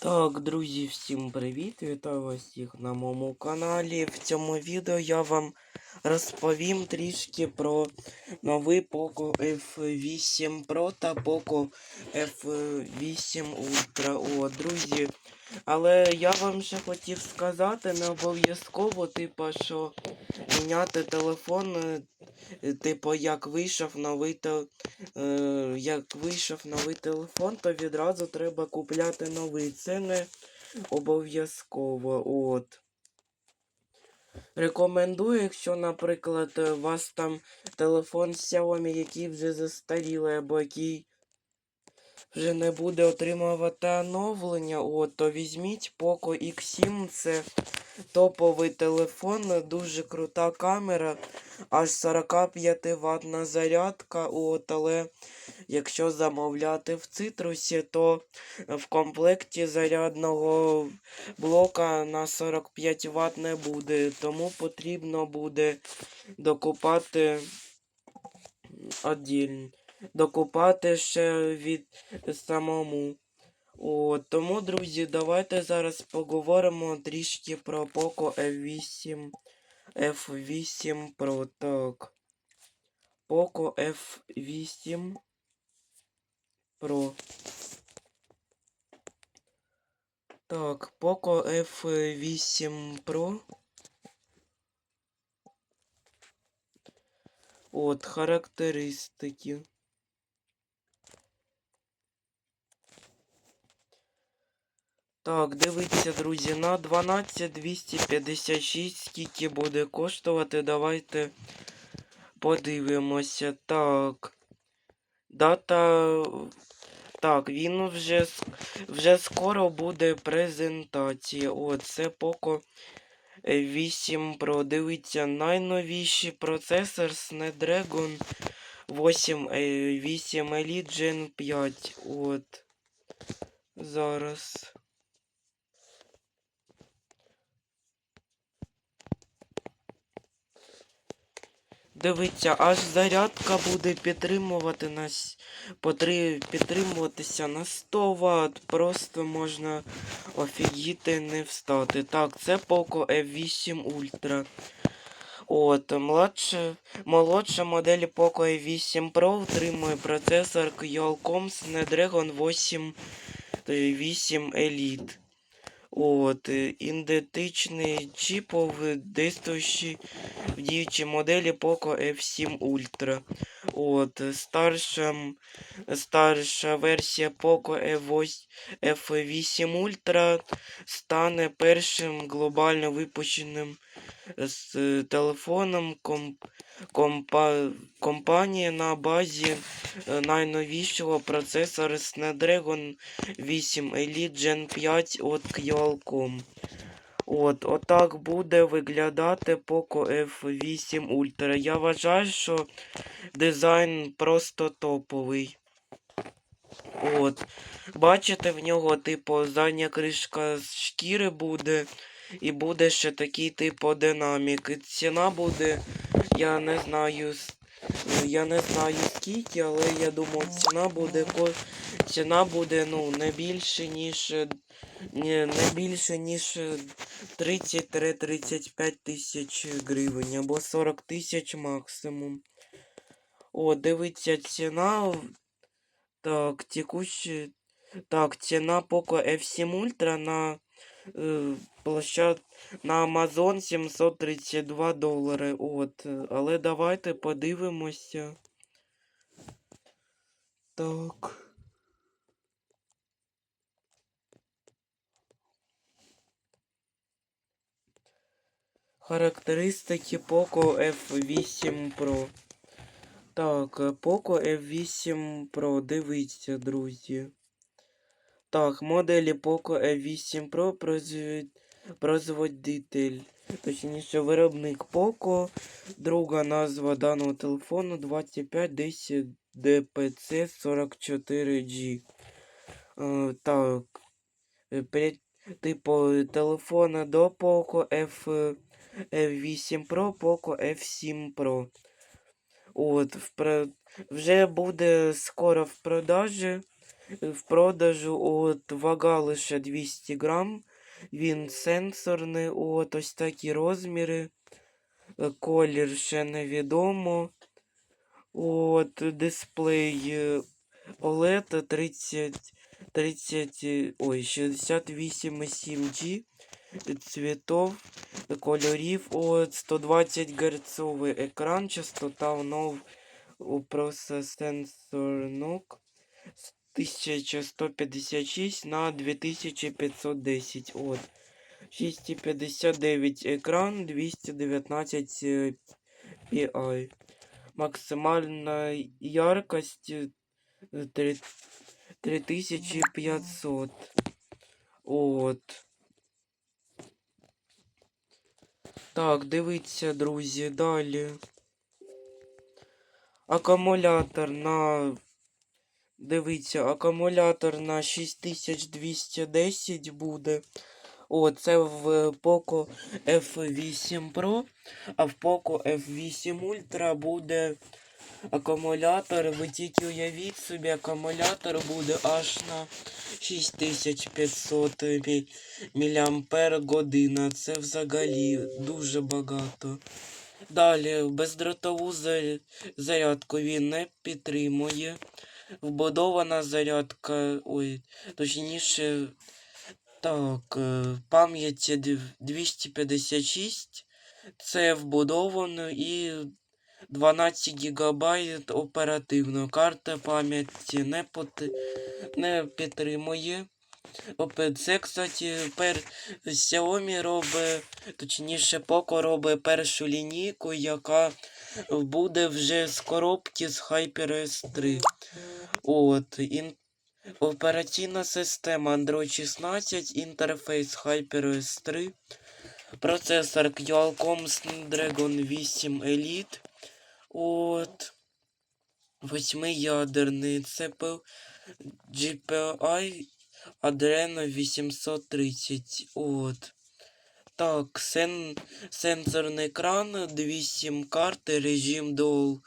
Так, друзі, всім привіт! Вітаю вас всіх на моєму каналі. В цьому відео я вам розповім трішки про новий Poco F8 Pro та Poco F8 Ultra. О, друзі. Але я вам ще хотів сказати, не обов'язково, типа, що міняти телефон, типу, як вийшов новий те... е, як вийшов новий телефон, то відразу треба купляти новий. Це не обов'язково. От. Рекомендую, якщо, наприклад, е, у вас там телефон Xiaomi, який вже застарілий, або який вже не буде отримувати оновлення, от, то візьміть Poco X7, це топовий телефон, дуже крута камера, аж 45 ватна зарядка, от, але якщо замовляти в цитрусі, то в комплекті зарядного блока на 45 Вт не буде, тому потрібно буде докупати отдільно. Докупати ще від самому. О, тому, друзі, давайте зараз поговоримо трішки про Poco F8 F8 Pro. Так. Poco F8 Pro. Так, Poco F8 Pro. От, характеристики. Так, дивіться, друзі, на 12256 скільки буде коштувати. Давайте подивимося. Так. Дата. Так, він вже вже скоро буде презентація. О, це Poco 8 Pro. Дивіться, найновіший процесор Snapdragon 8, е, 8 Elite Gen 5. От. Зараз. Дивіться, аж зарядка буде підтримувати нас підтримуватися на 100 Вт. Просто можна офігіти не встати. Так, це Poco F8 Ultra. От, младше, молодша модель Poco F8 Pro отримує процесор Qualcomm Snapdragon 8, 8 Elite. От, е, ідентичний чіпов, действуючий в діючій моделі Poco F7 Ultra. От, старша, старша версія Poco F8, F8 Ultra стане першим глобально випущеним з е, телефоном комп, компа, компанії на базі е, найновішого процесора Snapdragon 8 Elite Gen 5 від Qualcomm. От, отак буде виглядати Poco F8 Ultra. Я вважаю, що дизайн просто топовий. От. Бачите, в нього, типу, задня кришка з шкіри буде. І буде ще такий, типу, динамік. І ціна буде, я не знаю, с- я не знаю скільки, але я думаю, ціна буде ціна буде, ну, не більше, ніж не, більше, ніж е, 30-35 тисяч гривень або 40 тисяч максимум. О, дивіться, ціна. Так, текущий. Так, ціна Poco F7 Ultra на площад на Amazon 732 долари. От. е, Але давайте подивимося. Так. Характеристики Poco F8 Pro. Так, е, Poco F8 Pro, дивіться, друзі. Так, моделі Poco F8 Pro производ... производитель. Точніше, виробник Poco. Друга назва даного телефону 2510 DPC 44G. Е, так. Типу телефона до Poco F... F8 Pro, Poco F7 Pro. От, в вже буде скоро в продажі. В продажу. От вага лише 200 грам. Він сенсорний, от ось такі розміри. Колір ще невідомо. От дисплей OLED 30, 30, е, ой, 68,7 G цвітов, кольорів, от 120 Гц екран, частота внов у процесорнок 1156 на 2510. От. 659 екран, 219 е, Pi. Максимальна яркость е, три- 3500. От. Так, дивіться, друзі, далі. Акумулятор на. Дивіться, акумулятор на 6210 буде. О, це в Poco F8 Pro, а в Poco F8 Ultra буде акумулятор. Ви тільки уявіть собі, акумулятор буде аж на 6500 міліампер година. Це взагалі дуже багато. Далі, бездротову зарядку він не підтримує. Вбудована зарядка, ой, точніше, так, е, пам'яті 256. Це вбудовано і 12 гігабайт оперативно. Карта пам'яті не, пот... не підтримує. Опе- Це, кстати, пер... Xiaomi робить, точніше, Poco робить першу лінійку, яка буде вже з коробки з HyperOS 3. От, ін... Операційна система Android 16, інтерфейс HyperOS 3, процесор Qualcomm Snapdragon 8 Elite. От. Восьмиядерний CPU GPI Adreno 830. От. Так, сен... сенсорний екран, дві сім-карти, режим Dual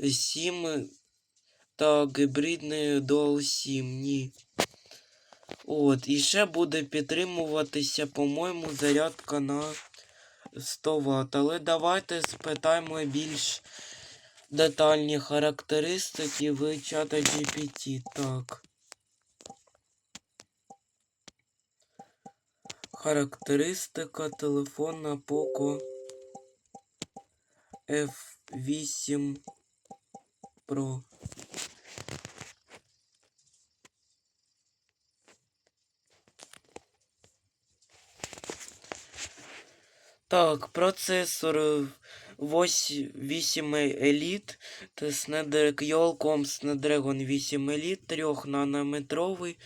SIM та гібридний Dual SIM. Ні. От, і ще буде підтримуватися, по-моєму, зарядка на 100 Вт. Але давайте спитаємо більш детальні характеристики в чата GPT. Так. Характеристика телефона Poco F8 Pro. Так, процесор е, 8 8 Elite, Snapdragon Snapdragon 8 Elite, 3 нанометровий.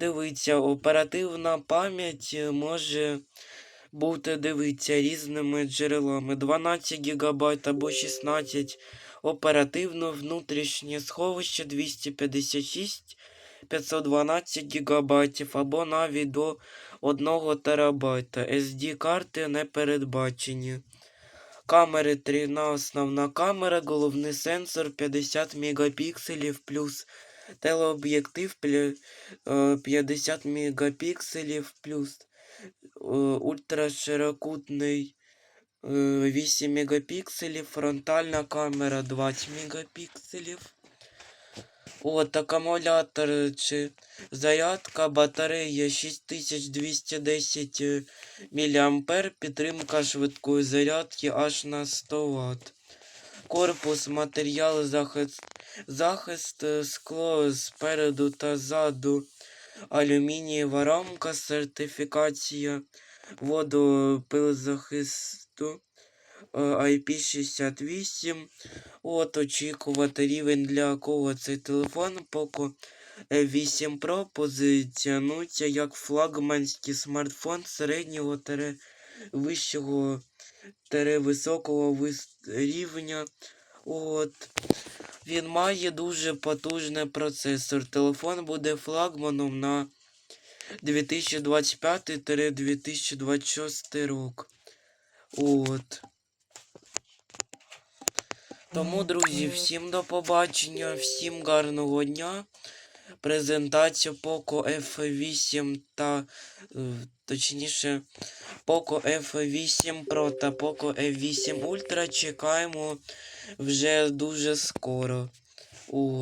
Дивіться, оперативна пам'ять е, може бути, дивіться, різними джерелами. 12 ГБ або 16 оперативно, внутрішнє сховище 256, 512 ГБ або навіть до 1 ТБ. SD-карти не передбачені. Камери 3 на основна камера, головний сенсор 50 мегапікселів плюс телеоб'єктив е, 50 мегапікселів плюс е, ультраширокутний е, 8 мегапікселів, фронтальна камера 20 мегапікселів. От акумулятор чи зарядка, батарея 6210 е, мА, підтримка швидкої зарядки аж на 100 Вт. Корпус, матеріал, захист, захист, е, скло спереду та ззаду, алюмінієва рамка, сертифікація водопилзахисту е, IP68. От очікувати рівень для кого цей телефон Poco F8 Pro позиціонується як флагманський смартфон середнього тере вищого тере високого вис... рівня. От. Він має дуже потужний процесор. Телефон буде флагманом на 2025-2026 рік. От. Тому, друзі, всім до побачення, всім гарного дня. презентацію Poco F8 та е, точніше Poco F8 Pro та Poco F8 Ultra чекаємо вже дуже скоро. У